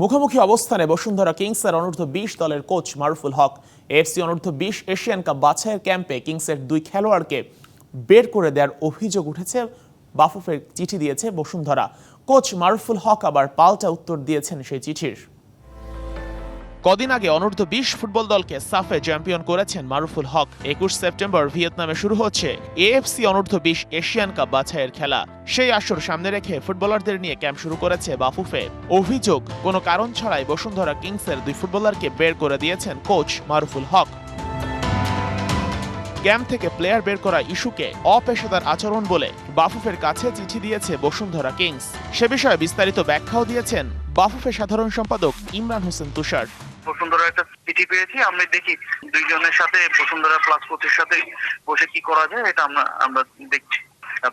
মুখোমুখি অবস্থানে বসুন্ধরা কিংসের অনূর্ধ্ব বিশ দলের কোচ মারুফুল হক। এফসি অনূর্ধ্ব বিশ এশিয়ান কাপ বাছাইয়ের ক্যাম্পে কিংসের দুই খেলোয়াড়কে বের করে দেওয়ার অভিযোগ উঠেছে, বাফুফের চিঠি দিয়েছে বসুন্ধরা। কোচ মারুফুল হক আবার পাল্টা উত্তর দিয়েছেন সেই চিঠির। কদিন আগে অনূর্ধ্ব বিশ ফুটবল দলকে সাফে চ্যাম্পিয়ন করেছেন মারুফুল হক। একুশ সেপ্টেম্বর ভিয়েতনামে শুরু হচ্ছে এএফসি অনূর্ধ্ব বিশ এশিয়ান কাপ বাছাইয়ের খেলা। সেই আসর সামনে রেখে ফুটবলারদের নিয়ে ক্যাম্প শুরু করেছে বাফুফে। অভিযোগ, কোনো কারণ ছাড়াই বসুন্ধরা কিংসের দুই ফুটবলারকে বের করে দিয়েছেন কোচ মারুফুল হক। ক্যাম্প থেকে প্লেয়ার বের করা ইস্যুকে অপেশাদার আচরণ বলে বাফুফের কাছে চিঠি দিয়েছে বসুন্ধরা কিংস। সে বিষয়ে বিস্তারিত ব্যাখ্যাও দিয়েছেন বাফুফের সাধারণ সম্পাদক ইমরান হোসেন তুষার। বসুন্ধরা একটা চিঠি পেয়েছি আমি দেখি দুইজনের সাথে বসুন্ধরা প্লাস কোচের সাথে বসে কি করা যায় এটা আমরা আমরা দেখছি।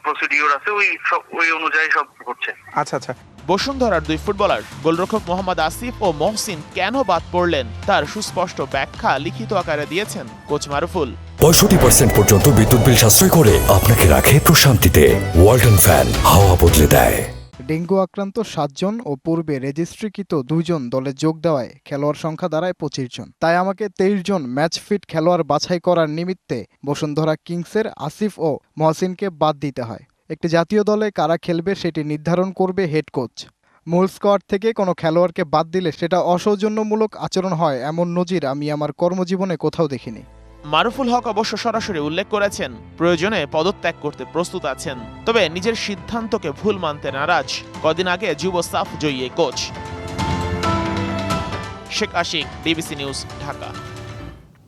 প্রসিডিওর আছে ওই সব ওই অনুযায়ী সব হচ্ছে আচ্ছা আচ্ছা। বসুন্ধরার দুই ফুটবলার গোলরক্ষক মোহাম্মদ আসিফ ও মহসিন কেন বাদ পড়লেন? তার সুস্পষ্ট ব্যাখ্যা লিখিত আকারে দিয়েছেন কোচ মারুফুল। পঁয়ষট্টি পার্সেন্ট পর্যন্ত বিদ্যুৎ বিল সাশ্রয় করে আপনাকে রাখে প্রশান্তিতে। ওয়ালটন ফ্যান হাওয়া বদলে দেয়। ডেঙ্গু আক্রান্ত সাতজন ও পূর্বে রেজিস্ট্রিকৃত দুইজন দলে যোগ দেওয়ায় খেলোয়াড় সংখ্যা দাঁড়ায় পঁচিশ জন। তাই আমাকে তেইশ জন ম্যাচ ফিট খেলোয়াড় বাছাই করার নিমিত্তে বসুন্ধরা কিংসের আসিফ ও মহসিনকে বাদ দিতে হয়। একটি জাতীয় দলে কারা খেলবে সেটি নির্ধারণ করবে হেড কোচ। মূল স্কোয়াড থেকে কোনো খেলোয়াড়কে বাদ দিলে সেটা অসৌজন্যমূলক আচরণ হয় এমন নজির আমি আমার কর্মজীবনে কোথাও দেখিনি। মারুফুল হক অবশ্য সরাসরি উল্লেখ করেছেন, প্রয়োজনে পদত্যাগ করতে প্রস্তুত আছেন। তবে নিজের সিদ্ধান্তকে ভুল মানতে নারাজ। কদিন আগে যুব সাফ জয়ী কোচ। শেখ আশিক ডিবিসি নিউজ, ঢাকা।